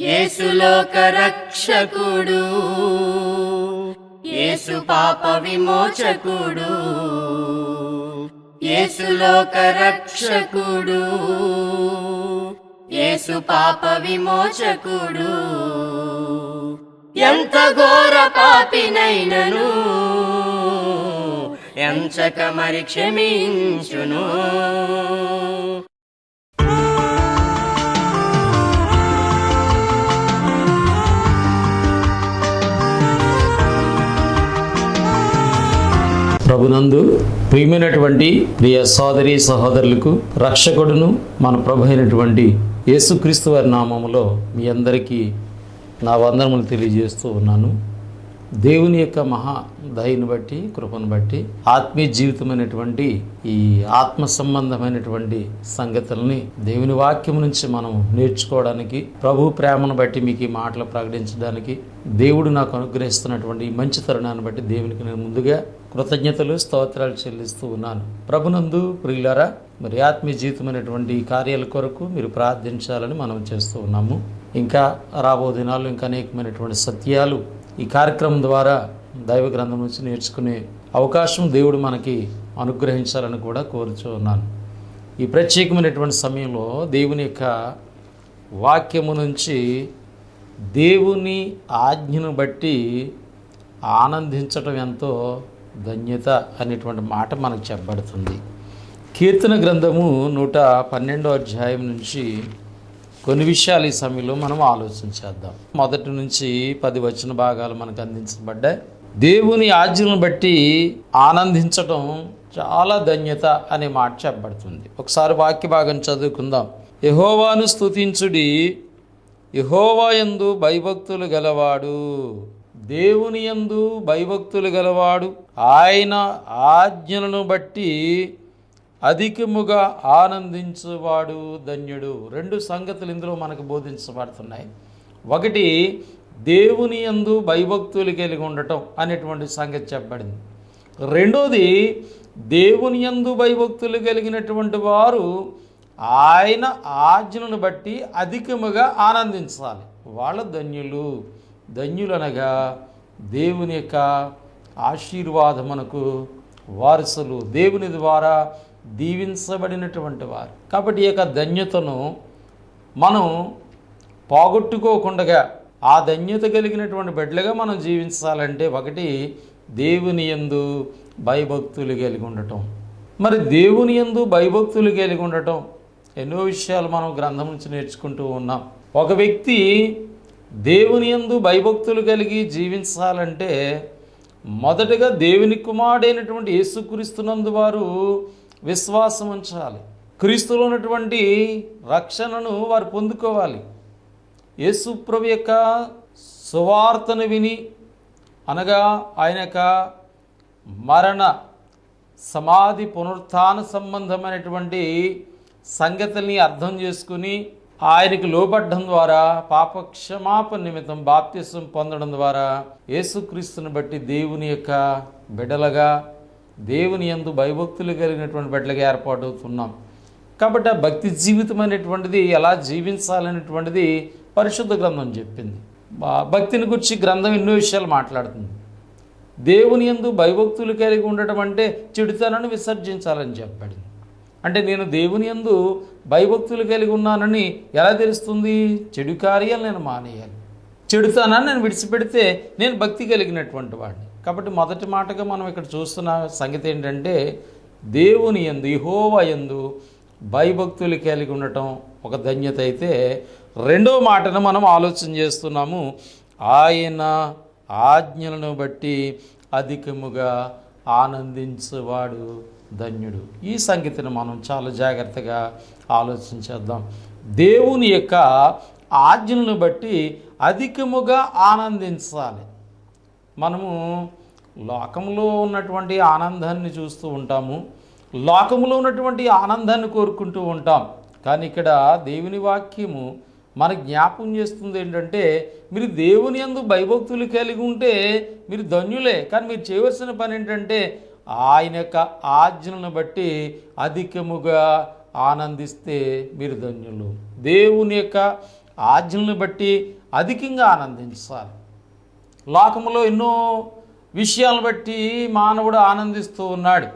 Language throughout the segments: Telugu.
యేసులోక రక్షకుడు. యేసు పాప విమోచకుడు. యేసులోక రక్షకుడు. యేసు పాప విమోచకుడు. ఎంత ఘోర పాపినైనను. ఎంచక మరి క్షమించును. ప్రభునందు ప్రియమైనటువంటి ప్రియ సోదరి సహోదరులకు రక్షకుడును మన ప్రభు అయినటువంటి యేసుక్రీస్తు వారి నామములో మీ అందరికీ నా వందనములు తెలియజేస్తూ ఉన్నాను. దేవుని యొక్క మహా దయని బట్టి కృపను బట్టి ఆత్మీయ జీవితమైనటువంటి ఈ ఆత్మ సంబంధమైనటువంటి సంగతుల్ని దేవుని వాక్యం నుంచి మనం నేర్చుకోవడానికి ప్రభు ప్రేమను బట్టి మీకు ఈ మాటలు ప్రకటించడానికి దేవుడు నాకు అనుగ్రహిస్తున్నటువంటి ఈ మంచి తరుణాన్ని బట్టి దేవునికి నేను ముందుగా కృతజ్ఞతలు స్తోత్రాలు చెల్లిస్తూ ఉన్నాను. ప్రభునందు ప్రియులరా మరి ఆత్మీయ జీవితమైనటువంటి ఈ కార్యాల కొరకు మీరు ప్రార్థించాలని మనం చేస్తూ ఉన్నాము. ఇంకా రాబో దినాల్లో ఇంకా అనేకమైనటువంటి సత్యాలు ఈ కార్యక్రమం ద్వారా దైవ గ్రంథం నుంచి నేర్చుకునే అవకాశం దేవుడు మనకి అనుగ్రహించాలని కూడా కోరుచూ ఉన్నాను. ఈ ప్రత్యేకమైనటువంటి సమయంలో దేవుని యొక్క వాక్యము నుంచి దేవుని ఆజ్ఞను బట్టి ఆనందించటం ఎంతో ధన్యత అనేటువంటి మాట మనకు చెప్పబడుతుంది. కీర్తన గ్రంథము నూట పన్నెండో అధ్యాయం నుంచి కొన్ని విషయాలు ఈ సమయంలో మనం ఆలోచించేద్దాం మొదటి నుంచి పది వచన భాగాలు మనకు అందించబడ్డాయి. దేవుని ఆజ్ఞను బట్టి ఆనందించటం చాలా ధన్యత అనే మాట చెప్పబడుతుంది. ఒకసారి వాక్య భాగం చదువుకుందాం. యహోవాను స్తుతించుడి యహోవా ఎందు భయభక్తులు గలవాడు. దేవుని యందు భయభక్తులు గలవాడు ఆయన ఆజ్ఞలను బట్టి అధికముగా ఆనందించువాడు ధన్యుడు. రెండు సంగతులు ఇందులో మనకు బోధించబడుతున్నాయి. ఒకటి దేవుని యందు భయభక్తులు కలిగి ఉండటం అనేటువంటి సంగతి చెప్పబడింది. రెండోది దేవుని యందు భయభక్తులు కలిగినటువంటి వారు ఆయన ఆజ్ఞను బట్టి అధికముగా ఆనందించాలి. వాళ్ళ ధన్యులు. ధన్యులనగా దేవుని యొక్క ఆశీర్వాదమునకు వారసులు. దేవుని ద్వారా దీవించబడినటువంటి వారు. కాబట్టి ఈ యొక్క ధన్యతను మనం పోగొట్టుకోకుండా ఆ ధన్యత కలిగినటువంటి బిడ్డలుగా మనం జీవించాలంటే ఒకటి దేవుని యందు భయభక్తులు కలిగి ఉండటం. మరి దేవుని యందు భయభక్తులు కలిగి ఉండటం ఎన్నో విషయాలు మనం గ్రంథం నుంచి నేర్చుకుంటూ ఉన్నాం. ఒక వ్యక్తి దేవుని యందు భయభక్తులు కలిగి జీవించాలంటే మొదటగా దేవుని కుమారుడైనటువంటి యేసుక్రీస్తునందు వారు విశ్వాసం ఉంచాలి. క్రీస్తులో ఉన్నటువంటి రక్షణను వారు పొందుకోవాలి. యేసుప్రభు యొక్క సువార్తను విని అనగా ఆయన యొక్క మరణ సమాధి పునరుత్థాన సంబంధమైనటువంటి సంగతుల్ని అర్థం చేసుకుని ఆయనకి లోబడ్డం ద్వారా పాపక్షమాపణ నిమిత్తం బాప్తిసం పొందడం ద్వారా యేసుక్రీస్తుని బట్టి దేవుని యొక్క బిడలగా దేవుని యందు భయభక్తులు కలిగినటువంటి బిడ్డలుగా ఏర్పాటవుతున్నాం కాబట్టి ఆ భక్తి జీవితం అనేటువంటిది ఎలా జీవించాలనేటువంటిది పరిశుద్ధ గ్రంథం చెప్పింది. భక్తిని గురించి గ్రంథం ఎన్నో విషయాలు మాట్లాడుతుంది. దేవుని యందు భయభక్తులు కలిగి ఉండటం అంటే చెడుతనాన్ని విసర్జించాలని చెప్పాడు అంటే నేను దేవుని యందు భయభక్తులు కలిగి ఉన్నానని ఎలా తెలుస్తుంది? చెడు కార్యాలు నేను మానేయాలి. చెడుతానని నేను విడిచిపెడితే నేను భక్తి కలిగినటువంటి వాడిని. కాబట్టి మొదటి మాటగా మనం ఇక్కడ చూస్తున్న సంగతి ఏంటంటే దేవుని యందు ఇహోవ యందు భయభక్తులు కలిగి ఉండటం ఒక ధన్యత అయితే రెండో మాటను మనం ఆలోచన చేస్తున్నాము. ఆయన ఆజ్ఞలను బట్టి అధికముగా ఆనందించేవాడు. ధన్యుడు. ఈ సంగతిని మనం చాలా జాగ్రత్తగా ఆలోచించేద్దాం దేవుని యొక్క ఆజ్ఞలను బట్టి అధికముగా ఆనందించాలి. మనము లోకంలో ఉన్నటువంటి ఆనందాన్ని చూస్తూ ఉంటాము. లోకంలో ఉన్నటువంటి ఆనందాన్ని కోరుకుంటూ ఉంటాం. కానీ ఇక్కడ దేవుని వాక్యము మన జ్ఞాపం చేస్తుంది ఏంటంటే మీరు దేవుని యందు భయభక్తులు కలిగి ఉంటే మీరు ధన్యులే. కానీ మీరు చేయవలసిన పని ఏంటంటే ఆయన యొక్క ఆజ్ఞలను బట్టి అధికముగా ఆనందిస్తే మీరు ధన్యులు. దేవుని యొక్క ఆజ్ఞలను బట్టి అధికంగా ఆనందించాలి. లోకములో ఎన్నో విషయాలను బట్టి మానవుడు ఆనందిస్తూ ఉన్నాడు.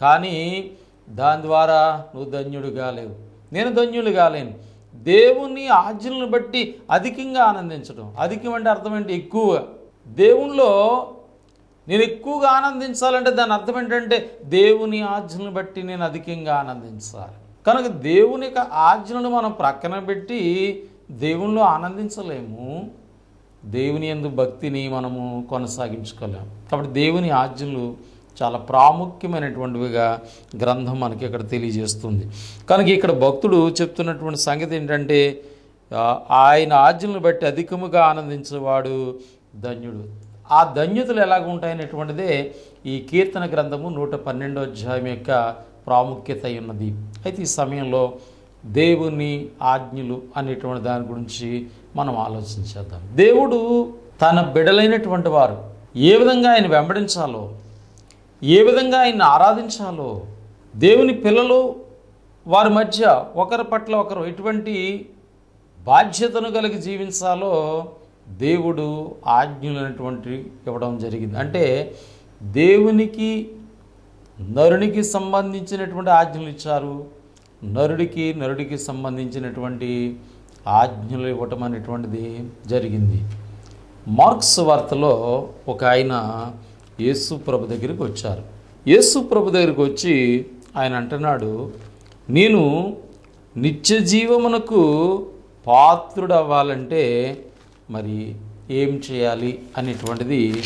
కానీ దాని ద్వారా నువ్వు ధన్యుడు కాలేవు నేను ధన్యుడు కాలేను దేవుని ఆజ్ఞలను బట్టి అధికంగా ఆనందించడం. అధికం అంటే అర్థం ఏంటి? ఎక్కువ దేవునిలో నేను ఎక్కువగా ఆనందించాలంటే దాని అర్థం ఏంటంటే దేవుని ఆజ్ఞను బట్టి నేను అధికంగా ఆనందించాలి. కనుక దేవుని యొక్క ఆజ్ఞను మనం ప్రక్కన పెట్టి దేవునిలో ఆనందించలేము. దేవుని యందు భక్తిని మనము కొనసాగించుకోలేము. కాబట్టి దేవుని ఆజ్ఞలు చాలా ప్రాముఖ్యమైనటువంటివిగా గ్రంథం మనకి ఇక్కడ తెలియజేస్తుంది. కనుక ఇక్కడ భక్తుడు చెప్తున్నటువంటి సంగతి ఏంటంటే ఆయన ఆజ్ఞలను బట్టి అధికముగా ఆనందించేవాడు ధన్యుడు. ఆ ధన్యతలు ఎలాగ ఉంటాయనేటువంటిదే ఈ కీర్తన గ్రంథము నూట పన్నెండో అధ్యాయం యొక్క ప్రాముఖ్యత ఉన్నది అయితే ఈ సమయంలో దేవుని ఆజ్ఞలు అనేటువంటి దాని గురించి మనం ఆలోచించేద్దాం దేవుడు తన బిడలైనటువంటి వారు ఏ విధంగా ఆయన వెంబడించాలో ఏ విధంగా ఆయన ఆరాధించాలో దేవుని పిల్లలు వారి మధ్య ఒకరి పట్ల ఒకరు ఎటువంటి బాధ్యతను కలిగి జీవించాలో దేవుడు ఆజ్ఞలైనటువంటి ఇవ్వడం జరిగింది. అంటే దేవునికి నరునికి సంబంధించినటువంటి ఆజ్ఞలు ఇచ్చారు. నరుడికి నరుడికి సంబంధించినటువంటి ఆజ్ఞలు ఇవ్వటం అనేటువంటిది జరిగింది. మార్క్స్ వార్తలో ఒక ఆయన యేసు ప్రభు దగ్గరికి వచ్చారు. యేసు ప్రభు దగ్గరికి వచ్చి ఆయన అంటున్నాడు నేను నిత్య జీవమునకు పాత్రుడవ్వాలంటే మరి ఏం చేయాలి అనేటువంటిది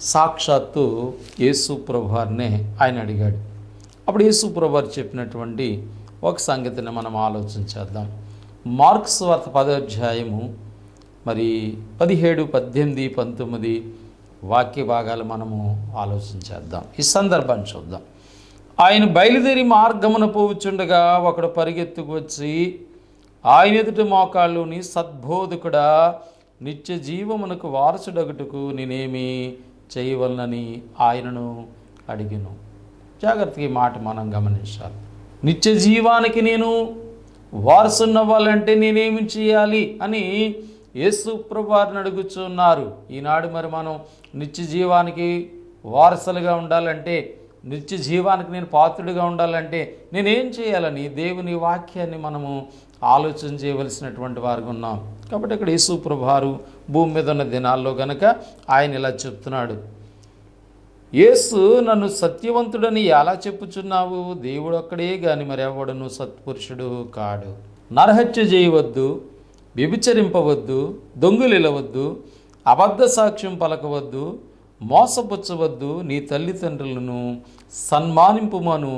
సాక్షాత్తు యేసు ప్రభువారినే ఆయన అడిగాడు. అప్పుడు యేసు ప్రభువారు చెప్పినటువంటి ఒక సంగతిని మనం ఆలోచించేద్దాం మార్క్స్ వార్త పదోధ్యాయము మరి పదిహేడు పద్దెనిమిది పంతొమ్మిది వాక్య భాగాలు మనము ఆలోచించేద్దాం ఈ సందర్భాన్ని చూద్దాం. ఆయన బయలుదేరి మార్గమున పోవుచుండగా ఒకడు పరిగెత్తుకు వచ్చి ఆయన ఎదుటి మోకాళ్ళుని సద్బోధకుడా నిత్య జీవమునకు వారసుడగుటకు నేనేమి చేయవలనని ఆయనను అడిగిను. జాగ్రత్తగా మాట మనం గమనించాలి. నిత్య జీవానికి నేను వారసున్నవ్వాలంటే నేనేమి చేయాలి అని యేసు ప్రభువారిని అడుగుచున్నారు. ఈనాడు మరి మనం నిత్య జీవానికి వారసులుగా ఉండాలంటే నిత్య జీవానికి నేను పాత్రుడిగా ఉండాలంటే నేనేం చేయాలని దేవుని వాక్యాన్ని మనము ఆలోచన చేయవలసినటువంటి వారికి ఉన్నాం. కాబట్టి ఇక్కడ యేసు ప్రభారు భూమి మీద ఉన్న దినాల్లో గనక ఆయన ఇలా చెప్తున్నాడు. యేసు నన్ను సత్యవంతుడని ఎలా చెప్పుచున్నావు? దేవుడు అక్కడే గాని మరెవడను సత్పురుషుడు కాడు. నరహత్య చేయవద్దు వ్యభిచరింపవద్దు దొంగులిలవద్దు అబద్ధ సాక్ష్యం పలకవద్దు మోసపుచ్చవద్దు నీ తల్లిదండ్రులను సన్మానింపుమను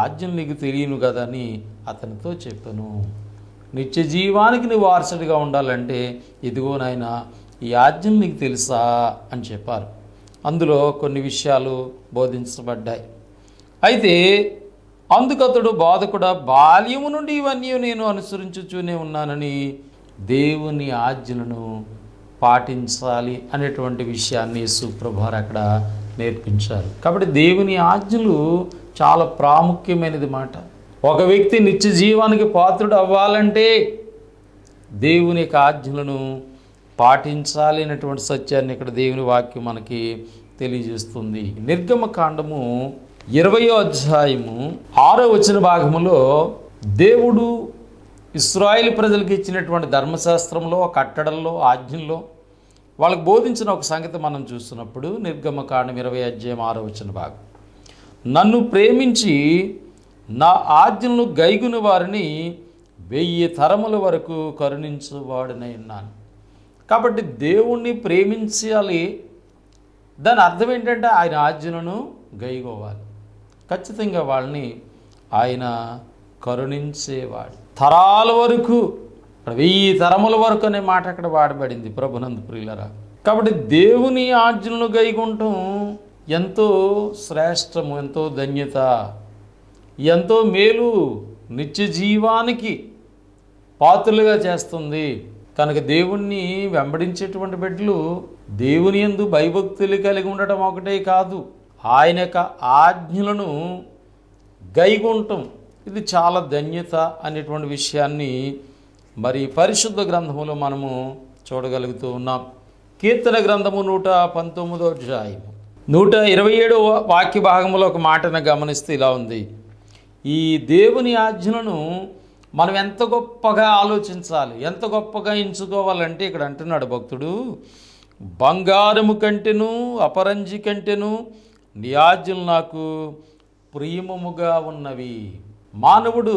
ఆజ్ఞలు నీకు తెలియను కదని అతనితో చెప్పాను. నిత్య జీవానికి నువ్వు వారసుడిగా ఉండాలంటే ఇదిగో నాయన ఈ ఆజ్ఞలు నీకు తెలుసా అని చెప్పారు. అందులో కొన్ని విషయాలు బోధించబడ్డాయి. అయితే అందుకతడు బాధకుడ బాల్యము నుండి ఇవన్నీ నేను అనుసరించుచూనే ఉన్నానని దేవుని ఆజ్ఞలను పాటించాలి అనేటువంటి విషయాన్ని సుప్రభారు అక్కడ నేర్పించారు. కాబట్టి దేవుని ఆజ్ఞలు చాలా ప్రాముఖ్యమైనది మాట. ఒక వ్యక్తి నిత్య జీవానికి పాత్రుడు అవ్వాలంటే దేవుని యొక్క ఆజ్ఞలను పాటించాలి అనేటువంటి సత్యాన్ని ఇక్కడ దేవుని వాక్యం మనకి తెలియజేస్తుంది. నిర్గమ కాండము ఇరవయో అధ్యాయము ఆరో వచ్చిన భాగములో దేవుడు ఇస్రాయిల్ ప్రజలకు ఇచ్చినటువంటి ధర్మశాస్త్రంలో కట్టడంలో ఆజ్ఞల్లో వాళ్ళకు బోధించిన ఒక సంగతి మనం చూస్తున్నప్పుడు నిర్గమ కాండం ఇరవై అధ్యాయం ఆరో వచ్చిన భాగం. నన్ను ప్రేమించి నా ఆజ్ఞలను గైగుని వారిని వెయ్యి తరముల వరకు కరుణించువాడినై ఉన్నాను. కాబట్టి దేవుణ్ణి ప్రేమించాలి. దాని అర్థం ఏంటంటే ఆయన ఆజ్ఞలను గైగోవాలి. ఖచ్చితంగా వాళ్ళని ఆయన కరుణించేవాడు. తరాల వరకు వెయ్యి తరముల వరకు అనే మాట అక్కడ వాడబడింది ప్రభునందు ప్రియులరా. కాబట్టి దేవుని ఆజ్ఞలను గైగుంటం ఎంతో శ్రేష్టము ఎంతో ధన్యత. ఎంతో మేలు నిత్య జీవానికి పాత్రలుగా చేస్తుంది. కనుక దేవుణ్ణి వెంబడించేటువంటి బిడ్డలు దేవుని యందు భయభక్తులు కలిగి ఉండటం ఒకటే కాదు. ఆయన యొక్క ఆజ్ఞలను గైగుంటం ఇది చాలా ధన్యత అనేటువంటి విషయాన్ని మరి పరిశుద్ధ గ్రంథములో మనము చూడగలుగుతూ ఉన్నాం. కీర్తన గ్రంథము నూట పంతొమ్మిదో అధ్యాయం నూట ఇరవై ఏడవ వాక్య భాగంలో ఒక మాటను గమనిస్తే ఇలా ఉంది. ఈ దేవుని ఆజ్ఞలను మనం ఎంత గొప్పగా ఆలోచించాలి ఎంత గొప్పగా ఎంచుకోవాలంటే ఇక్కడ అంటున్నాడు భక్తుడు బంగారము కంటెను అపరంజి కంటెను నీ ఆజ్ఞలు నాకు ప్రియమముగా ఉన్నవి. మానవుడు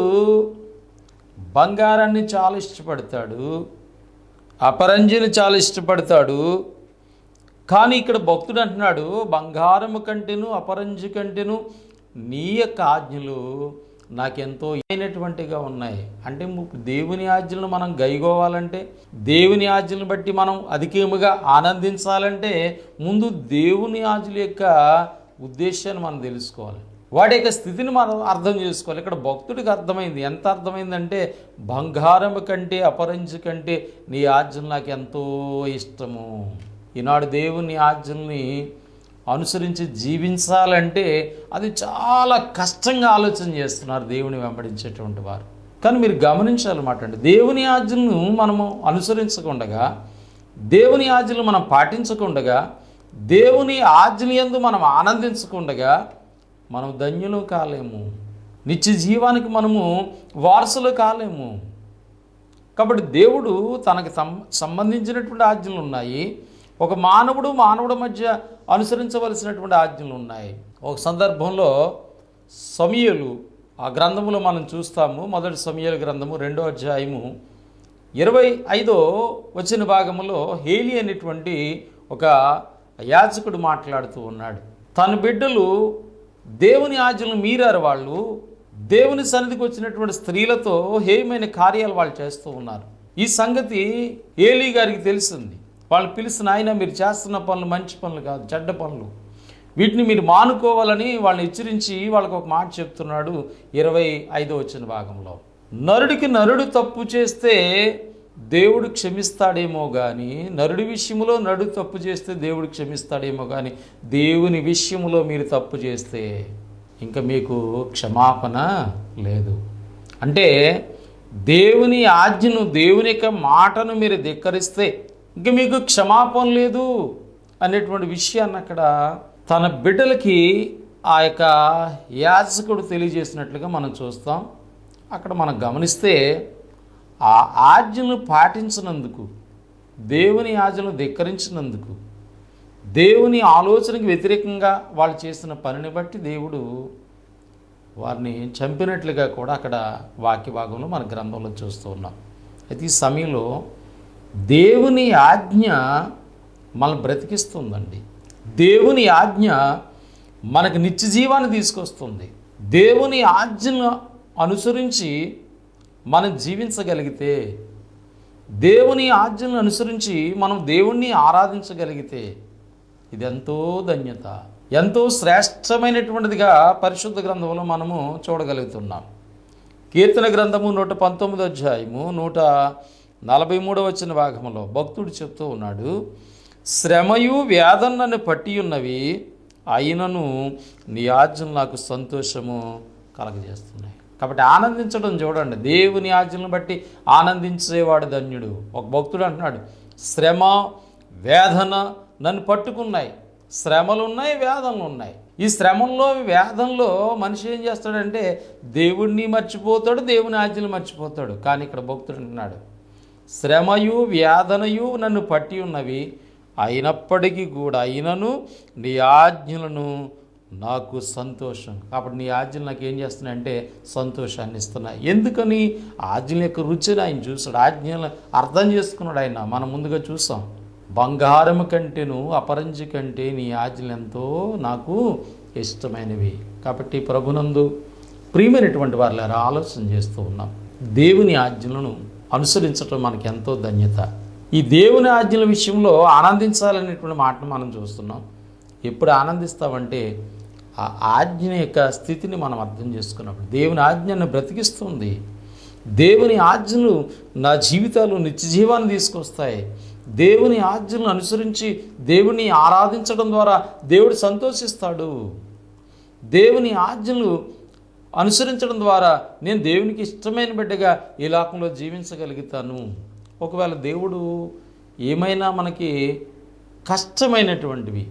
బంగారాన్ని చాలా ఇష్టపడతాడు అపరంజిని చాలా ఇష్టపడతాడు. కానీ ఇక్కడ భక్తుడు అంటున్నాడు బంగారము కంటేను అపరంజి కంటేను నీ యొక్క ఆజ్ఞలు నాకెంతో అయినటువంటిగా ఉన్నాయి. అంటే ము- దేవుని ఆజ్ఞలను మనం గైగోవాలంటే దేవుని ఆజ్ఞలను బట్టి మనం అధికముగా ఆనందించాలంటే ముందు దేవుని ఆజ్ఞల యొక్క ఉద్దేశాన్ని మనం తెలుసుకోవాలి. వాడి యొక్క స్థితిని మనం అర్థం చేసుకోవాలి. ఇక్కడ భక్తుడికి అర్థమైంది. ఎంత అర్థమైందంటే బంగారం కంటే అపరంజి కంటే నీ ఆజ్ఞలు నాకు ఎంతో ఇష్టము. ఈనాడు దేవుని ఆజ్ఞల్ని అనుసరించి జీవించాలంటే అది చాలా కష్టంగా ఆలోచన చేస్తున్నారు దేవుని వెంబడించేటువంటి వారు. కానీ మీరు గమనించాలన్నమాట అండి దేవుని ఆజ్ఞను మనము అనుసరించకుండగా దేవుని ఆజ్ఞలు మనం పాటించకుండగా దేవుని ఆజ్ఞ యందు మనం ఆనందించకుండగా మనం ధన్యులు కాలేము. నిత్య జీవానికి మనము వారసులు కాలేము. కాబట్టి దేవుడు తనకు సం సంబంధించినటువంటి ఆజ్ఞలు ఉన్నాయి ఒక మానవుడు మానవుడి మధ్య అనుసరించవలసినటువంటి ఆజ్ఞలు ఉన్నాయి. ఒక సందర్భంలో సమయలు ఆ గ్రంథములో మనం చూస్తాము. మొదటి సమయల గ్రంథము రెండో అధ్యాయము. ఇరవై ఐదో వచ్చిన భాగములో హేలి అనేటువంటి ఒక యాచకుడు మాట్లాడుతూ ఉన్నాడు. తన బిడ్డలు దేవుని ఆజ్ఞలు మీరారు వాళ్ళు. దేవుని సన్నిధికి వచ్చినటువంటి స్త్రీలతో హేయమైన కార్యాలు వాళ్ళు చేస్తూ ఉన్నారు. ఈ సంగతి ఏలీ గారికి తెలిసింది. వాళ్ళు పిలిచిన ఆయన మీరు చేస్తున్న పనులు మంచి పనులు కాదు చెడ్డ పనులు. వీటిని మీరు మానుకోవాలని వాళ్ళని హెచ్చరించి వాళ్ళకు ఒక మాట చెప్తున్నాడు ఇరవై ఐదో వచ్చిన భాగంలో. నరుడికి నరుడు తప్పు చేస్తే దేవుడు క్షమిస్తాడేమో కానీ నరుడి విషయంలో నరుడు తప్పు చేస్తే దేవుడు క్షమిస్తాడేమో కానీ దేవుని విషయంలో మీరు తప్పు చేస్తే ఇంకా మీకు క్షమాపణ లేదు. అంటే దేవుని ఆజ్ఞను దేవుని యొక్క మాటను మీరు ధిక్కరిస్తే ఇంక మీకు క్షమాపణ లేదు అనేటువంటి విషయాన్ని అక్కడ తన బిడ్డలకి ఆ యొక్క యాజకుడు తెలియజేసినట్లుగా మనం చూస్తాం. అక్కడ మనం గమనిస్తే ఆ ఆజ్ఞను పాటించినందుకు దేవుని ఆజ్ఞను ధిక్కరించినందుకు దేవుని ఆలోచనకి వ్యతిరేకంగా వాళ్ళు చేసిన పనిని బట్టి దేవుడు వారిని చంపినట్లుగా కూడా అక్కడ వాక్య భాగంలో మన గ్రంథంలో చూస్తూ ఉన్నాం. అయితే ఈ సమయంలో దేవుని ఆజ్ఞ మనల్ని బ్రతికిస్తుందండి. దేవుని ఆజ్ఞ మనకు నిత్య జీవాన్ని తీసుకొస్తుంది. దేవుని ఆజ్ఞను అనుసరించి మనం జీవించగలిగితే దేవుని ఆజ్ఞను అనుసరించి మనం దేవుణ్ణి ఆరాధించగలిగితే ఇది ఎంతో ధన్యత ఎంతో శ్రేష్టమైనటువంటిదిగా పరిశుద్ధ గ్రంథంలో మనము చూడగలుగుతున్నాం. కీర్తన గ్రంథము నూట పంతొమ్మిది అధ్యాయము నూట నలభై మూడవ వచ్చిన భాగంలో భక్తుడు చెప్తూ ఉన్నాడు శ్రమయు వేదన నన్ను పట్టి ఉన్నవి అయినను నీ ఆజ్ఞలు నాకు సంతోషము కలగజేస్తున్నాయి. కాబట్టి ఆనందించడం చూడండి దేవుని ఆజ్ఞలను బట్టి ఆనందించేవాడు ధన్యుడు. ఒక భక్తుడు అంటున్నాడు శ్రమ వేదన నన్ను పట్టుకున్నాయి శ్రమలు ఉన్నాయి వేదనలు ఉన్నాయి. ఈ శ్రమంలో వేదంలో మనిషి ఏం చేస్తాడంటే దేవుణ్ణి మర్చిపోతాడు దేవుని ఆజ్ఞలు మర్చిపోతాడు. కానీ ఇక్కడ భక్తుడు అంటున్నాడు శ్రమయు వ్యాధనయు నన్ను పట్టి ఉన్నవి. అయినప్పటికీ కూడా అయినను నీ ఆజ్ఞలను నాకు సంతోషం. కాబట్టి నీ ఆజ్ఞలు నాకు ఏం చేస్తున్నాయంటే సంతోషాన్ని ఇస్తున్నాయి. ఎందుకని? ఆజ్ఞల యొక్క రుచిని ఆయన చూశాడు. ఆజ్ఞలు అర్థం చేసుకున్నాడు ఆయన. మనం ముందుగా చూసాం బంగారము కంటేను అపరంజి కంటే నీ ఆజ్ఞలు ఎంతో నాకు ఇష్టమైనవి. కాబట్టి ప్రభునందు ప్రియమైనటువంటి వారిలారా ఆలోచన చేస్తూ ఉన్నాం. దేవుని ఆజ్ఞలను అనుసరించటం మనకి ఎంతో ధన్యత. ఈ దేవుని ఆజ్ఞల విషయంలో ఆనందించాలనేటువంటి మాటను మనం చూస్తున్నాం. ఎప్పుడు ఆనందిస్తామంటే ఆ ఆజ్ఞ యొక్క స్థితిని మనం అర్థం చేసుకున్నప్పుడు దేవుని ఆజ్ఞను బ్రతికిస్తుంది. దేవుని ఆజ్ఞలు నా జీవితాలు నిత్య జీవాన్ని తీసుకొస్తాయి. దేవుని ఆజ్ఞలను అనుసరించి దేవుని ఆరాధించడం ద్వారా దేవుడు సంతోషిస్తాడు. దేవుని ఆజ్ఞలు అనుసరించడం ద్వారా నేను దేవునికి ఇష్టమైన బిడ్డగా ఈ లోకంలో జీవించగలుగుతాను. ఒకవేళ దేవుడు ఏమైనా మనకి కష్టమైనటువంటివి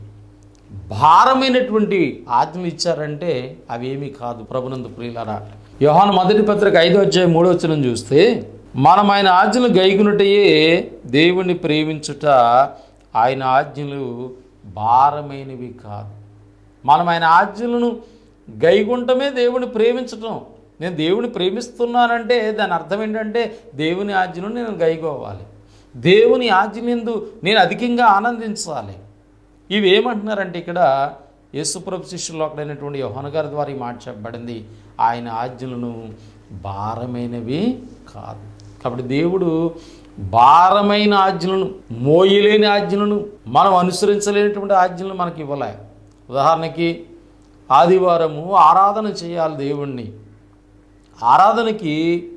భారమైనటువంటి ఆజ్ఞలు ఇచ్చారంటే అవేమీ కాదు. ప్రభునందు ప్రియులరా యోహాను మొదటి పత్రిక ఐదో అధ్యాయం మూడో వచ్చిన చూస్తే మనం ఆయన ఆజ్ఞలు గైగునుటయే దేవుణ్ణి ప్రేమించుట ఆయన ఆజ్ఞలు భారమైనవి కాదు. మనం ఆయన ఆజ్ఞలను గైగుంటమే దేవుని ప్రేమించటం. నేను దేవుని ప్రేమిస్తున్నానంటే దాని అర్థం ఏంటంటే దేవుని ఆజ్ఞను నేను గైకోవాలి దేవుని ఆజ్ఞందు నేను అధికంగా ఆనందించాలి. ఇవి ఏమంటున్నారంటే ఇక్కడ యేసుప్రభు శిష్యులు ఒకడైనటువంటి యోహన గారి ద్వారా ఈ మాట చెప్పబడింది. ఆయన ఆజ్ఞలను భారమైనవి కాదు. కాబట్టి దేవుడు భారమైన ఆజ్ఞలను మోయలేని ఆజ్ఞలను మనం అనుసరించలేనటువంటి ఆజ్ఞలను మనకి ఇవ్వలే. ఉదాహరణకి ఆదివారము ఆరాధన చేయాలి దేవుణ్ణి. ఆరాధనకి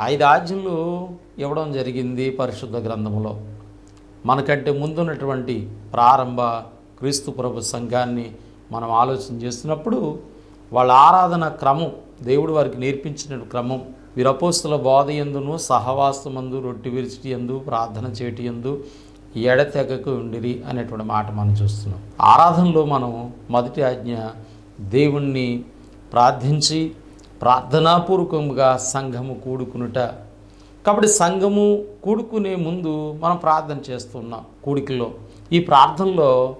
ఐదు ఆజ్ఞలు ఇవ్వడం జరిగింది పరిశుద్ధ గ్రంథంలో మనకంటే ముందున్నటువంటి ప్రారంభ క్రీస్తు ప్రభు సంఘాన్ని మనం ఆలోచన చేస్తున్నప్పుడు వాళ్ళ ఆరాధన క్రమం దేవుడు వారికి నేర్పించిన క్రమం విరపోస్తుల బోధ ఎందును సహవాసమందు రొట్టి విరిచిటి ఎందు ప్రార్థన చేటి ఎందు ఎడతెగకు ఉండిరి అనేటువంటి మాట మనం చూస్తున్నాం. ఆరాధనలో మనం మొదటి ఆజ్ఞ దేవుణ్ణి ప్రార్థించి ప్రార్థనాపూర్వకంగా సంఘము కూడుకునుట. కాబట్టి సంఘము కూడుకునే ముందు మనం ప్రార్థన చేస్తున్నాం కూడికలో. ఈ ప్రార్థనలో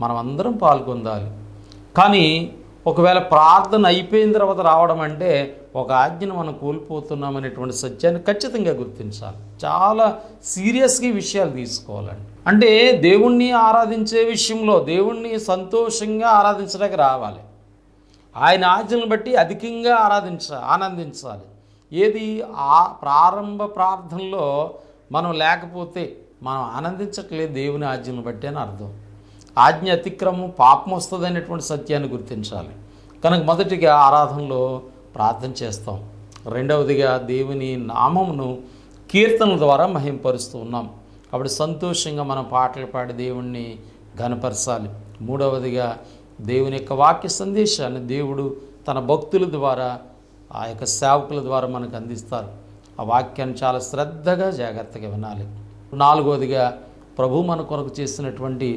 మనం అందరం పాల్గొందాలి. కానీ ఒకవేళ ప్రార్థన అయిపోయిన తర్వాత రావడం అంటే ఒక ఆజ్ఞను మనం కోల్పోతున్నామనేటువంటి సత్యాన్ని ఖచ్చితంగా గుర్తించాలి. చాలా సీరియస్గా ఈ విషయాలు తీసుకోవాలండి. అంటే దేవుణ్ణి ఆరాధించే విషయంలో దేవుణ్ణి సంతోషంగా ఆరాధించడానికి రావాలి. ఆయన ఆజ్ఞలను బట్టి అధికంగా ఆరాధించ ఆనందించాలి. ఏది? ఆ ప్రారంభ ప్రార్థనలో మనం లేకపోతే మనం ఆనందించట్లేదు దేవుని ఆజ్ఞను బట్టి అని అర్థం. ఆజ్ఞ అతిక్రమం పాపం వస్తుంది అనేటువంటి సత్యాన్ని గుర్తించాలి. కనుక మొదటిగా ఆరాధనలో ప్రార్థన చేస్తాం. రెండవదిగా దేవుని నామమును కీర్తనల ద్వారా మహింపరుస్తూ ఉన్నాం. కాబట్టి సంతోషంగా మనం పాటలు పాడి దేవుణ్ణి ఘనపరచాలి. మూడవదిగా దేవుని యొక్క వాక్య సందేశాన్ని దేవుడు తన భక్తుల ద్వారా ఆ యొక్క సేవకుల ద్వారా మనకు అందిస్తారు. ఆ వాక్యాన్ని చాలా శ్రద్ధగా జాగ్రత్తగా వినాలి. నాలుగవదిగా ప్రభు మన కొరకు చేసినటువంటి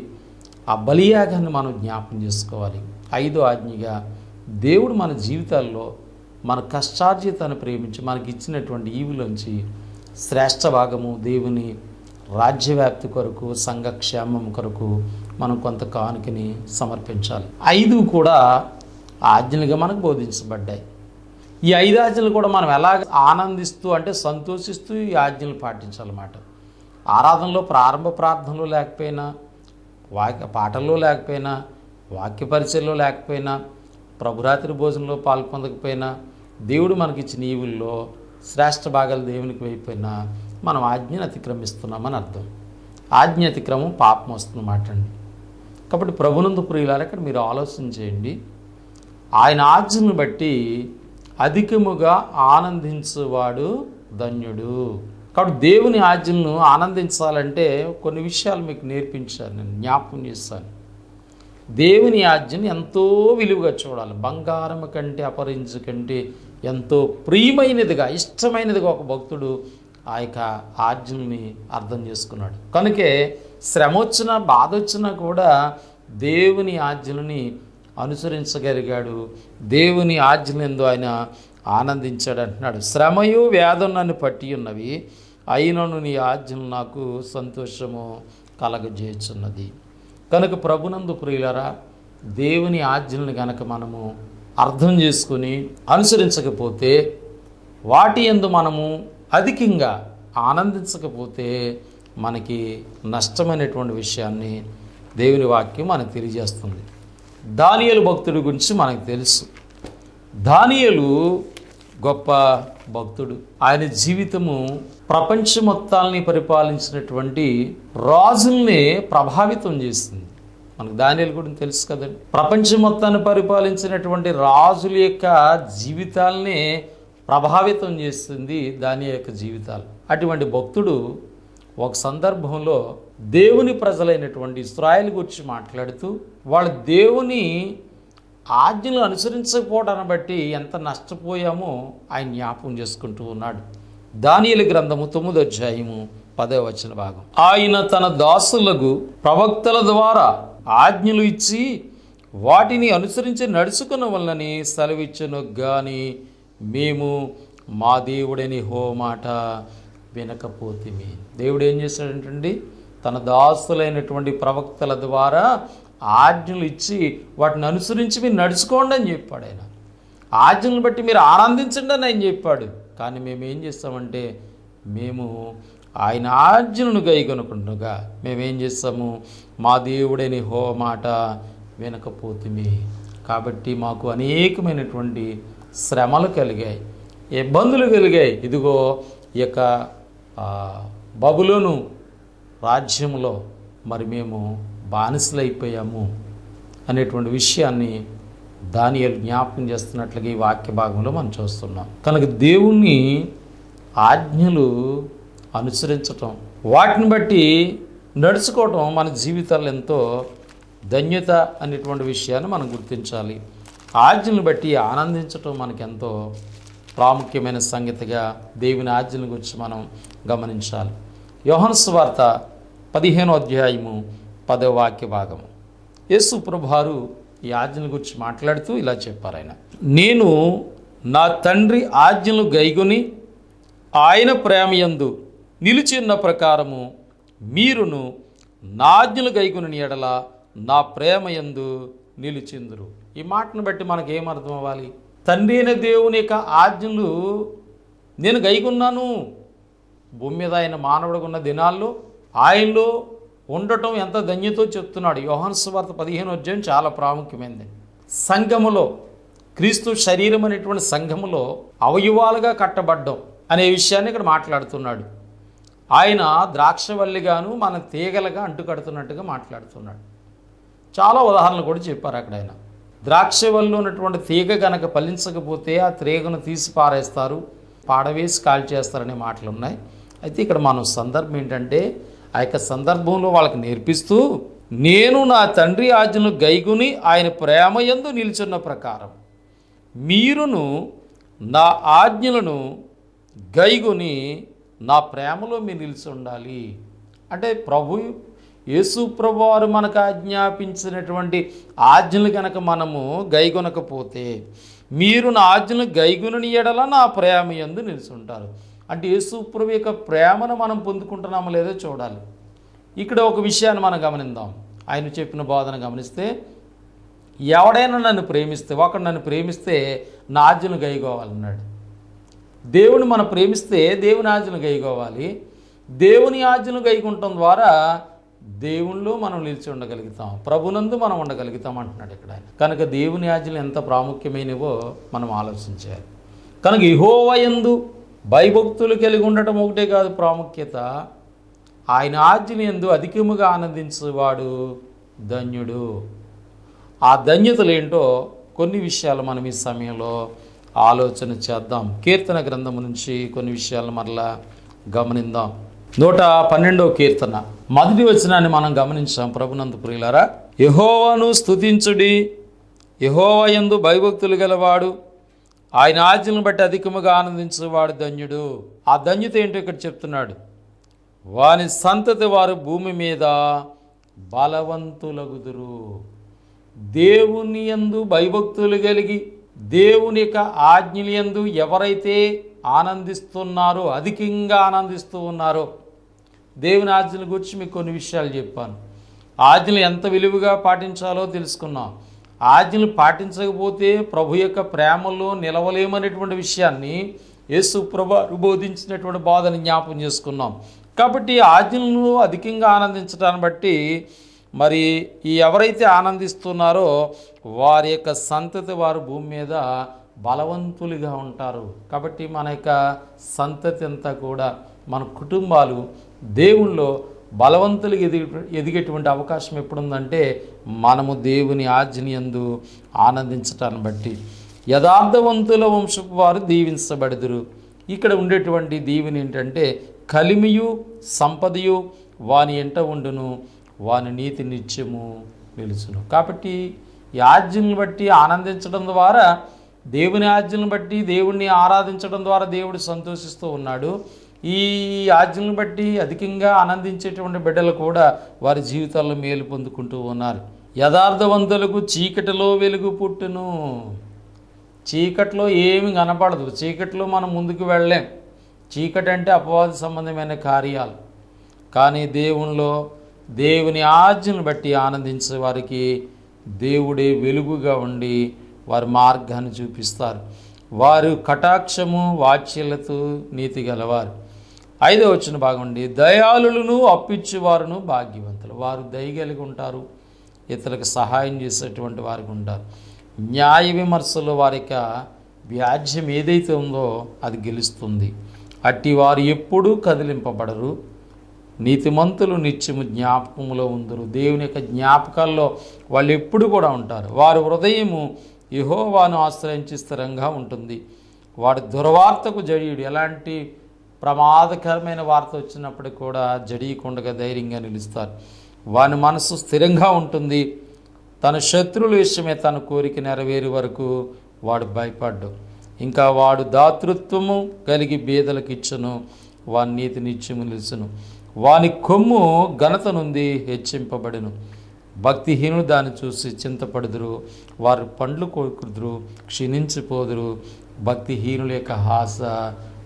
ఆ బలియాగాన్ని మనం జ్ఞాపం చేసుకోవాలి. ఐదో ఆజ్ఞగా దేవుడు మన జీవితాల్లో మన కష్టార్జితాన్ని ప్రేమించి మనకి ఇచ్చినటువంటి ఈవులోంచి శ్రేష్ఠ భాగము దేవుని రాజ్యవ్యాప్తి కొరకు సంఘక్షేమం కొరకు మనం కొంత కానుకని సమర్పించాలి. ఐదు కూడా ఆజ్ఞలుగా మనకు బోధించబడ్డాయి. ఈ ఐదు ఆజ్ఞలు కూడా మనం ఎలా ఆనందిస్తూ అంటే సంతోషిస్తూ ఈ ఆజ్ఞలు పాటించాలన్నమాట. ఆరాధనలో ప్రారంభ ప్రార్థనలో లేకపోయినా వాక్య పాటల్లో లేకపోయినా వాక్య పరిచయలో లేకపోయినా ప్రభురాత్రి భోజనంలో పాల్పొందకపోయినా దేవుడు మనకిచ్చిన ఈవుల్లో శ్రేష్ఠ భాగాలు దేవునికి వైపోయినా మనం ఆజ్ఞను అతిక్రమిస్తున్నామని అర్థం. ఆజ్ఞ అతిక్రమం పాపం వస్తుందన్నమాట అండి. కాబట్టి ప్రభునందు ప్రియులారా ఇక్కడ మీరు ఆలోచన చేయండి. ఆయన ఆజ్ఞను బట్టి అధికముగా ఆనందించువాడు ధన్యుడు. కాబట్టి దేవుని ఆజ్ఞను ఆనందించాలంటే కొన్ని విషయాలు మీకు నేర్పించాను నేను జ్ఞాపకం చేస్తాను. దేవుని ఆజ్ఞను ఎంతో విలువగా చూడాలి. బంగారం కంటే అపరించు కంటే ఎంతో ప్రియమైనదిగా ఇష్టమైనదిగా ఒక భక్తుడు ఆ యొక్క ఆజ్ఞని అర్థం చేసుకున్నాడు. కనుకే శ్రమ వచ్చినా బాధ వచ్చినా కూడా దేవుని ఆజ్ఞలని అనుసరించగలిగాడు. దేవుని ఆజ్ఞలందు ఆయన ఆనందించాడు అంటున్నాడు. శ్రమయు వేదం నన్ను పట్టి ఉన్నవి. అయినను నీ ఆజ్ఞలు నాకు సంతోషము కలగజేయుచున్నది. కనుక ప్రభునందు ప్రియులరా దేవుని ఆజ్ఞలను కనుక మనము అర్థం చేసుకుని అనుసరించకపోతే వాటి ఎందు మనము అధికంగా ఆనందించకపోతే మనకి నష్టమైనటువంటి విషయాన్ని దేవుని వాక్యం మనకు తెలియజేస్తుంది. దానియలు భక్తుడి గురించి మనకు తెలుసు. దానియలు గొప్ప భక్తుడు. ఆయన జీవితము ప్రపంచ మొత్తాల్ని పరిపాలించినటువంటి రాజుల్ని ప్రభావితం చేసింది. మనకు దానియలు గురించి తెలుసు కదండి. ప్రపంచం మొత్తాన్ని పరిపాలించినటువంటి రాజుల యొక్క జీవితాల్ని ప్రభావితం చేస్తుంది దాని యొక్క జీవితాలు. అటువంటి భక్తుడు ఒక సందర్భంలో దేవుని ప్రజలైనటువంటి ఇస్రాయల్ గురించి మాట్లాడుతూ వాళ్ళ దేవుని ఆజ్ఞలు అనుసరించకపోవడాన్ని బట్టి ఎంత నష్టపోయామో ఆయన జ్ఞాపకం చేసుకుంటూ ఉన్నాడు. దానియలు గ్రంథము తొమ్మిది అధ్యాయము పదో వచ్చిన భాగం. ఆయన తన దాసులకు ప్రవక్తల ద్వారా ఆజ్ఞలు ఇచ్చి వాటిని అనుసరించి నడుచుకున్న వలనని సెలవిచ్చను కానీ మేము మా దేవుడని హోమాట వినకపోతిమి దేవుడు ఏం చేశాడంటండి? తన దాసులైనటువంటి ప్రవక్తల ద్వారా ఆజ్ఞలు ఇచ్చి వాటిని అనుసరించి మీరు నడుచుకోండి అని చెప్పాడు ఆయన. ఆజ్ఞలను బట్టి మీరు ఆనందించండి అని ఆయన చెప్పాడు. కానీ మేము ఏం చేస్తామంటే మేము ఆయన ఆజ్ఞలను గైకొనుకుంటుగా మేమేం చేస్తాము? మా దేవుడని హో మాట వినకపోతిమి కాబట్టి మాకు అనేకమైనటువంటి శ్రమలు కలిగాయి. ఇబ్బందులు కలిగాయి. ఇదిగో ఈ యొక్క బబులోను రాజ్యంలో మరి మేము బానిసలైపోయాము అనేటువంటి విషయాన్ని దానియలు జ్ఞాపకం చేస్తున్నట్లుగా ఈ వాక్య భాగంలో మనం చూస్తున్నాం. కనుక దేవుణ్ణి ఆజ్ఞలు అనుసరించటం వాటిని బట్టి నడుచుకోవటం మన జీవితాల్లో ఎంతో ధన్యత అనేటువంటి విషయాన్ని మనం గుర్తించాలి. ఆజ్ఞలను బట్టి ఆనందించటం మనకెంతో ప్రాముఖ్యమైన సంగతిగా దేవుని ఆజ్ఞల గురించి మనం గమనించాలి. యోహన్ వార్త పదిహేనో అధ్యాయము పదో వాక్య భాగము. యేసు ప్రభువారు ఈ ఆజ్ఞల గురించి మాట్లాడుతూ ఇలా చెప్పారు ఆయన. నేను నా తండ్రి ఆజ్ఞలు గైగుని ఆయన ప్రేమయందు నిలిచిన్న ప్రకారము మీరును నా ఆజ్ఞలు గైగుని ఎడల నా ప్రేమయందు నిలిచిందురు. ఈ మాటను బట్టి మనకు ఏమర్థం అవ్వాలి? తండ్రి అయిన దేవుని యొక్క ఆజ్ఞలు నేను గైకున్నాను. భూమి మీద ఆయన మానవుడుకున్న దినాల్లో ఆయనలో ఉండటం ఎంత ధన్యతో చెప్తున్నాడు. యోహాను పదిహేను అధ్యాయం చాలా ప్రాముఖ్యమైనది సంఘములో క్రీస్తు శరీరం అనేటువంటి సంఘములో అవయవాలుగా కట్టబడ్డం అనే విషయాన్ని ఇక్కడ మాట్లాడుతున్నాడు. ఆయన ద్రాక్షవల్లిగాను మన తీగలుగా అంటుకడుతున్నట్టుగా మాట్లాడుతున్నాడు. చాలా ఉదాహరణలు కూడా చెప్పారు అక్కడ ఆయన. ద్రాక్షవల్లిలో ఉన్నటువంటి తీగ గనక ఫలించకపోతే ఆ తీగను తీసి పారేస్తారు పాడవేసి కాల్ చేస్తారనే మాటలు ఉన్నాయి అయితే ఇక్కడ మనం సందర్భం ఏంటంటే ఆ యొక్క సందర్భంలో వాళ్ళకి నేర్పిస్తూ నేను నా తండ్రి ఆజ్ఞను గైగుని ఆయన ప్రేమ యందు నిల్చున్న ప్రకారం మీరును నా ఆజ్ఞలను గైగుని నా ప్రేమలో మీరు నిలిచి ఉండాలి. అంటే ప్రభు యేసుప్రభు వారు మనకు ఆజ్ఞాపించినటువంటి ఆజ్ఞలు కనుక మనము గైగొనకపోతే మీరు నా ఆజ్ఞలు గైగునని ఎడల నా ప్రేమ యందు నిలిచి ఉంటారు అంటే యేసుప్రభు యొక్క ప్రేమను మనం పొందుకుంటున్నామో లేదో చూడాలి. ఇక్కడ ఒక విషయాన్ని మనం గమనిద్దాం. ఆయన చెప్పిన బోధన గమనిస్తే ఎవడైనా నన్ను ప్రేమిస్తే ఒకడు నన్ను ప్రేమిస్తే నా ఆజ్ఞలు గైగోవాలన్నాడు. దేవుని మనం ప్రేమిస్తే దేవుని ఆజ్ఞలు గైకోవాలి దేవుని ఆజ్ఞలు గైకుంటం ద్వారా దేవుళ్ళు మనం నిలిచి ఉండగలుగుతాం. ప్రభునందు మనం ఉండగలుగుతాం అంటున్నాడు ఇక్కడ ఆయన. కనుక దేవుని ఆజ్ఞలు ఎంత ప్రాముఖ్యమైనవో మనం ఆలోచించాలి. కనుక ఇహోవయందు భయభక్తులు కలిగి ఉండటం ఒకటే కాదు ప్రాముఖ్యత. ఆయన ఆజ్ఞని ఎందు అధికముగా ఆనందించేవాడు ధన్యుడు. ఆ ధన్యతలు ఏంటో కొన్ని విషయాలు మనం ఈ సమయంలో ఆలోచన చేద్దాం. కీర్తన గ్రంథం నుంచి కొన్ని విషయాలు మరలా గమనిద్దాం. నూట పన్నెండో కీర్తన. మొదటి వచనాన్ని మనం గమనించాం ప్రభునందు ప్రియులారా. యహోవను స్తుతించుడి. యహోవ ఎందు భయభక్తులు గలవాడు. ఆయన ఆజ్ఞలను బట్టి అధికముగా ఆనందించేవాడు ధన్యుడు. ఆ ధన్యత ఏంటో ఇక్కడ చెప్తున్నాడు. వాని సంతతి వారు భూమి మీద బలవంతులగుదురు. దేవుని యందు భయభక్తులు కలిగి దేవుని యొక్క ఆజ్ఞల ఎవరైతే ఆనందిస్తున్నారో అధికంగా ఆనందిస్తూ ఉన్నారో దేవుని ఆజ్ఞల గురించి మీకు కొన్ని విషయాలు చెప్పాను. ఆజ్ఞలు ఎంత విలువగా పాటించాలో తెలుసుకున్నాం. ఆజ్ఞలు పాటించకపోతే ప్రభు యొక్క ప్రేమలో నిలవలేమనేటువంటి విషయాన్ని యేసు ప్రభు బోధించినటువంటి బాధను జ్ఞాపం చేసుకున్నాం. కాబట్టి ఆజ్ఞలను అధికంగా ఆనందించడాన్ని బట్టి మరి ఈ ఎవరైతే ఆనందిస్తున్నారో వారి యొక్క సంతతి వారు భూమి మీద బలవంతులుగా ఉంటారు. కాబట్టి మన యొక్క సంతతి అంతా కూడా మన కుటుంబాలు దేవుల్లో బలవంతులు ఎదిగి ఎదిగేటువంటి అవకాశం ఎప్పుడుందంటే మనము దేవుని ఆజ్ఞయందు ఆనందించటాన్ని బట్టి. యథార్థవంతుల వంశపు వారు దీవించబడుదురు. ఇక్కడ ఉండేటువంటి దీవెని ఏంటంటే కలిమియు సంపదయు వాని ఎంట ఉండును వాని నీతి నిత్యము నిలుచును. కాబట్టి ఈ ఆజ్ఞను బట్టి ఆనందించడం ద్వారా దేవుని ఆజ్ఞను బట్టి దేవుణ్ణి ఆరాధించడం ద్వారా దేవుడు సంతోషిస్తూ ఉన్నాడు. ఈ ఆజ్ఞను బట్టి అధికంగా ఆనందించేటువంటి బిడ్డలు కూడా వారి జీవితాల్లో మేలు పొందుకుంటూ ఉన్నారు. యథార్థవంతులకు చీకటిలో వెలుగు పుట్టును. చీకట్లో ఏమి కనపడదు. చీకట్లో మనం ముందుకు వెళ్ళలేం. చీకటి అంటే అపవాద సంబంధమైన కార్యాలు. కానీ దేవునిలో దేవుని ఆజ్ఞను బట్టి ఆనందించే వారికి దేవుడే వెలుగుగా ఉండి వారి మార్గాన్ని చూపిస్తారు. వారు కటాక్షము వాచ్యలతో నీతి గలవారు. ఐదో వచ్చిన బాగుండి దయాళులను అప్పిచ్చువారును భాగ్యవంతులు. వారు దయగలిగి ఉంటారు ఇతరులకు సహాయం చేసేటువంటి వారికి ఉంటారు. న్యాయ విమర్శలు వారి యొక్క వ్యాజ్యం ఏదైతే ఉందో అది గెలుస్తుంది. అట్టి వారు ఎప్పుడూ కదిలింపబడరు. నీతిమంతులు నిత్యము జ్ఞాపకంలో ఉందరు. దేవుని యొక్క జ్ఞాపకాల్లో వాళ్ళు ఎప్పుడు కూడా ఉంటారు. వారి హృదయము యహోవాను ఆశ్రయించి స్థిరంగా ఉంటుంది. వాడి దుర్వార్తకు జడియుడు. ఎలాంటి ప్రమాదకరమైన వార్త వచ్చినప్పటికి కూడా జడియకుండగా ధైర్యంగా నిలుస్తారు. వాని మనసు స్థిరంగా ఉంటుంది. తన శత్రువుల విషయమే తన కోరిక నెరవేరే వరకు వాడు భయపడ్డు. ఇంకా వాడు దాతృత్వము కలిగి బీదలకు ఇచ్చును. వాని నీతి నిత్యము నిలుచును. వాని కొమ్ము ఘనత నుండి హెచ్చింపబడును. భక్తిహీనులు దాన్ని చూసి చింతపడుదురు. వారు పండ్లు కోరుకుదురు క్షీణించిపోదురు. భక్తిహీనుల యొక్క హాస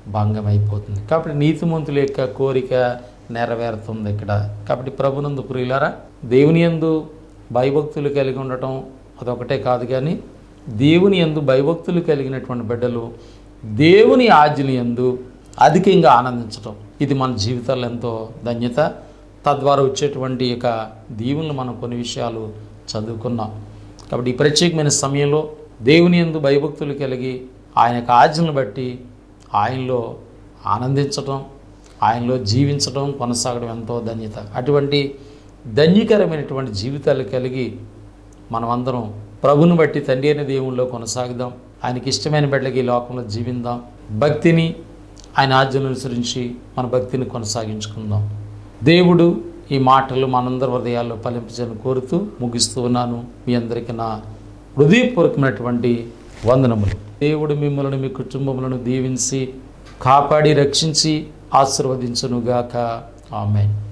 భంగం అయిపోతుంది కాబట్టి నీతిమంతుల యొక్క కోరిక నెరవేరుతుంది ఇక్కడ. కాబట్టి ప్రభునందు ప్రియులారా దేవుని యందు భయభక్తులు కలిగి ఉండటం అదొకటే కాదు కానీ దేవుని యందు భయభక్తులు కలిగినటువంటి బిడ్డలు దేవుని ఆజ్ఞలు యందు అధికంగా ఆనందించటం. ఇది మన జీవితాల్లో ఎంతో ధన్యత. తద్వారా వచ్చేటువంటి యొక్క దీవులను మనం కొన్ని విషయాలు చదువుకున్నాం. కాబట్టి ఈ ప్రత్యేకమైన సమయంలో దేవుని యందు భయభక్తులు కలిగి ఆయన యొక్క ఆజ్ఞను బట్టి ఆయనలో ఆనందించటం ఆయనలో జీవించడం కొనసాగడం ఎంతో ధన్యత. అటువంటి ధన్యకరమైనటువంటి జీవితాలు కలిగి మనమందరం ప్రభుని బట్టి తండ్రి అయిన దేవుల్లో కొనసాగుదాం. ఆయనకి ఇష్టమైన బిడ్డలకి ఈ లోకంలో జీవిందాం. భక్తిని ఆయన ఆజ్ఞను అనుసరించి మన భక్తిని కొనసాగించుకుందాం. దేవుడు ఈ మాటలు మనందరి హృదయాల్లో ఫలించాలని కోరుతూ ముగిస్తూ ఉన్నాను. మీ అందరికీ నా హృదయపూర్వకమైనటువంటి వందనములు. దేవుడు మిమ్మల్ని మీ కుటుంబములను దీవించి కాపాడి రక్షించి ఆశీర్వదించునుగాక. ఆమెన్.